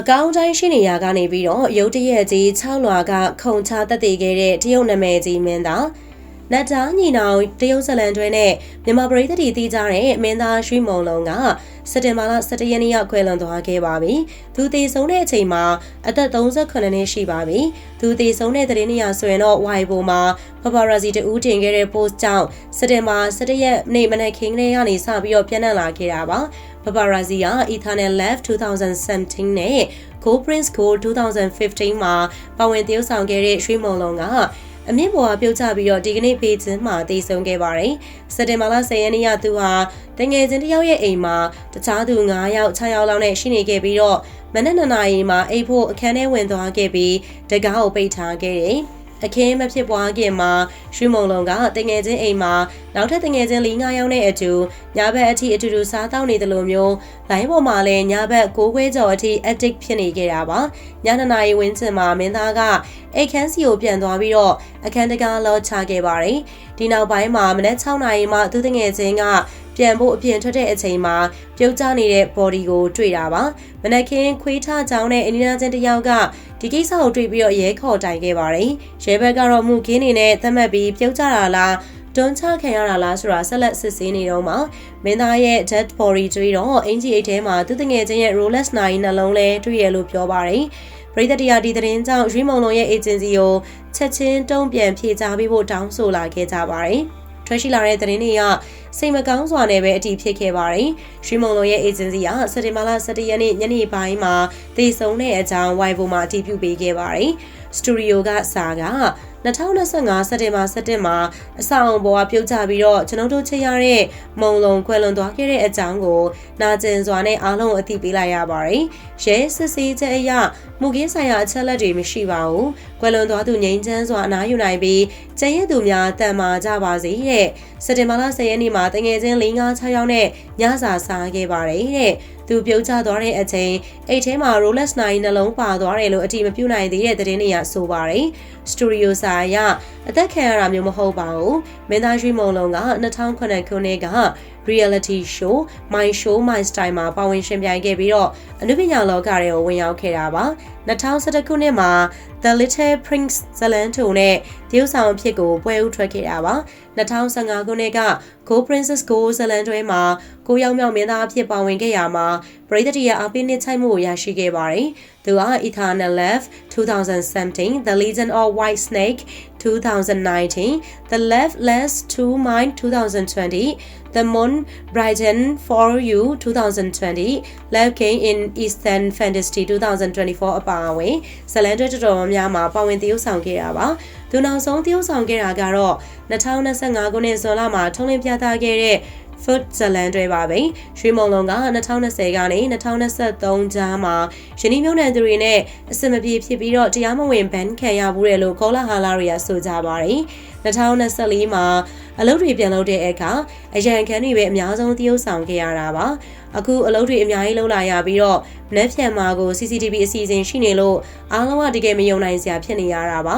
အကောင်းတိုင်းရှိနေရာကနေပြီးတော့ရုတ်တရက်ကြီး6လွာကခုံချတက်တည်ခဲ့တဲ့တရုတ်နာမည်ကြီးမင်းသား နတ်တာညီနောင်တရုတ်ဇလန်တွဲနဲ့မြန်မာပြည်သူတီတီးကြတဲ့မင်းသားရွှေမုံလုံးကစက်တင်ဘာလ17ရက်နေ့ရောက်ခွဲလွန်သွားခဲ့ပါပြီ။သူတည်ဆုံးတဲ့အချိန်မှာအသက်38နှစ်ရှိပါပြီ။သူတည်ဆုံးတဲ့သတင်းနေရာဆိုရင်တော့ Weibo မှာ paparazzi တူတင်ခဲ့တဲ့ post ကြောင့်စက်တင်ဘာ17ရက်နေ့မနက်ခင်းကလေးကနေစပြီးတော့ပြန့်နှံ့လာခဲ့တာပါ။ paparazzi က Eternal Love 2017နဲ့ Go Prince Go 2015မှာပါဝင်သရုပ်ဆောင်ခဲ့တဲ့ရွှေမုံလုံးက အမြင့်ပေါ်ကပြုတ်ချပြီးတော့ဒီကနေ့ပေကျင်းမှာတည်ဆုံခဲ့ပါတယ်။စက်တင်ဘာလ10ရက်နေ့ကသူဟာတငယ်ချင်းတယောက်ရဲ့အိမ်မှာတခြားသူ9ယောက်6ယောက်လောက်နဲ့ရှိနေခဲ့ပြီးတော့မနက်2နာရီမှာအိပ်ဖို့အခန်းထဲဝင်သွားခဲ့ပြီးတကားကိုပိတ်ထားခဲ့တယ်။ အခင်းမဖြစ်ပွားခင်မှာရွှေမုံလုံးကတငယ်ချင်းအိမ်မှာနောက်ထပ်တငယ်ချင်း၄၅ယောက်နဲ့အတူညဘက်အထိအတူတူစားတောက်နေတယ်လို့မျိုးလိုင်းပေါ်မှာလည်းညဘက်9ခွဲကျော်အထိ addict ဖြစ်နေခဲ့တာပါညနေနာရီဝန်းကျင်မှာမင်းသားကအိတ်ခန်းစီကိုပြန်သွားပြီးတော့အခန်းတကားလောချခဲ့ပါတယ်ဒီနောက်ပိုင်းမှာမနက်6နာရီမှသူတငယ်ချင်းကပြန်ဖို့အပြင်ထွက်တဲ့အချိန်မှာပြုတ်ကျနေတဲ့ body ကိုတွေ့တာပါမနက်ခင်းခွေးထချောင်းတဲ့အနီးနားချင်းတစ်ယောက်က ဒီကိစ္စကိုတွေ့ပြီးတော့ရဲခေါ်တိုင်ခဲ့ပါတယ်ရဲဘက်ကတော့မှုခင်းနေနဲ့သတ်မှတ်ပြီးပြုတ်ကျတာလားတွန်းချခံရတာလားဆိုတာဆက်လက်စစ်ဆေးနေတော့မှမင်းသားရဲ့ dead body တွေ့တော့အင်ဂျီအိတ်ထဲမှာသူတငယ်ချင်းရဲ့ Rolex 9နှလုံးလဲတွေ့ရလို့ပြောပါတယ်ပရိသတ်တရားဒီသတင်းကြောင့်ရွှေမုံလုံးရဲ့ agency ကိုချက်ချင်းတုံ့ပြန်ဖြေကြားပေးဖို့တောင်းဆိုလာခဲ့ကြပါတယ်။ ထွက်ရှိလာတဲ့သတင်းတွေကစိတ်မကောင်းစွာနဲ့ပဲအတည်ဖြစ်ခဲ့ပါတယ်။ရွှေမုံလုံးရဲ့ agency ကစက်တင်ဘာလ17ရက်နေ့ညနေပိုင်းမှာတည်ဆုံတဲ့အကြောင်း Weibo မှာအတည်ပြုပေးခဲ့ပါတယ်။စတူဒီယိုကစာက 2025စက်တင်ဘာ17မှာအဆောင်ပေါ်ကပြုတ်ကျပြီးတော့ကျွန်တော်တို့ချစ်ရတဲ့မုံလုံးခွဲလွန်သွားခဲ့တဲ့အကြောင်းကိုနာကျင်စွာနဲ့အားလုံးအသိပေးလိုက်ရပါတယ်။ရဲစစ်ဆေးချက်အရမူကင်းဆိုင်ရာအချက်လက်တွေမရှိပါဘူး။ခွဲလွန်သွားသူငိမ့်ချမ်းစွာအနားယူနိုင်ပြီးကျန်ရသူများတန်မာကြပါစေတဲ့။စက်တင်ဘာလ10ရက်နေ့မှာတငယ်ချင်း၄၅6ယောက်နဲ့ညစာစားခဲ့ပါတယ်တဲ့။သူပြုတ်ကျသွားတဲ့အချိန်အိတ်ထဲမှာ Rolex 9နှလုံးပါသွားတယ်လို့အတိမပြုနိုင်သေးတဲ့သတင်းတွေကဆိုပါတယ်။စတူဒီယိုစာအရအသက်ခံရတာမျိုးမဟုတ်ပါဘူး။မင်းသားရွှေမုံလုံးက2009ခုနှစ်က reality show My Show My Style မှာပါဝင်ရှင်ပြိုင်ခဲ့ပြီးတော့အနုပညာလောကတွေကိုဝင်ရောက်ခဲ့တာပါ2011ခုနှစ်မှာ The Little Prince ဇလန်တိုနဲ့တရုတ်ဆောင်အဖြစ်ကိုပွဲဥထွက်ခဲ့တာပါ2015ခုနှစ်က Go Princess Go ဇလန်တွဲမှာကိုရောက်မြောက်မင်းသားအဖြစ်ပါဝင်ခဲ့ရမှာပရိသတ်ရဲ့အပိနှိချိုက်မှုကိုရရှိခဲ့ပါတယ်။သူက Eternal Love 2017, The Legend of White Snake 2019, The Love Less to Mine 2020, The Moon Brighten for You 2020, Love King in Eastern Fantasy 2024အပါအဝင်ဇလန်တွဲတော်တော်များများပါဝင်သရုပ်ဆောင်ခဲ့တာပါ။သူနောက်ဆုံးသရုပ်ဆောင်ခဲ့တာကတော့2025ခုနှစ်ဇွန်လမှာထုံးလင်းပြသခဲ့တဲ့ Food ဇလန်တွေပါပဲရွှေမုံလုံးက2020ကနေ2023ကြားမှာယင်းမျိုးနံသူတွေနဲ့အစမပြေဖြစ်ပြီးတော့တရားမဝင်ဘန်ခံရဘူးတယ်လို့ကောလာဟာလာတွေကဆိုကြပါတယ်2024မှာအလုပ်တွေပြန်လုပ်တဲ့အခါအရန်ခန်းတွေပဲအများဆုံးသရုပ်ဆောင်ခဲ့ရတာပါအခုအလုပ်တွေအများကြီးလုပ်လာရပြီးတော့မနှက်ဖြန်မှာကို CCTV အစီအစဉ်ရှိနေလို့အားလုံးကတကယ်မယုံနိုင်စရာဖြစ်နေရတာပါ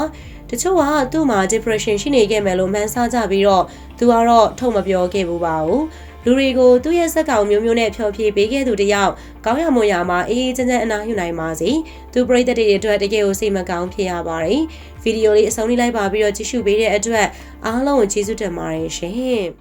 တချို့ကသူ့မှာ depression ရှိနေခဲ့မယ်လို့မှန်းဆကြပြီးတော့သူကတော့ထုတ်မပြောခဲ့ဘူးပါဘူးလူတွေကိုသူ့ရဲ့စက်ကောင်မျိုးမျိုးနဲ့ဖျော်ဖြေပေးခဲ့သူတယောက်ကောင်းရမွန်ရမှာအေးအေးချမ်းချမ်းအနားယူနိုင်ပါစေသူပရိသတ်တွေအတွက်တကယ်ကိုစိတ်မကောင်းဖြစ်ရပါတယ်ဗီဒီယိုလေးအဆုံးလေးလိုက်ပါပြီးတော့ကြည့်ရှုပေးတဲ့အတွက်အားလုံးကိုကျေးဇူးတင်ပါတယ်ရှင်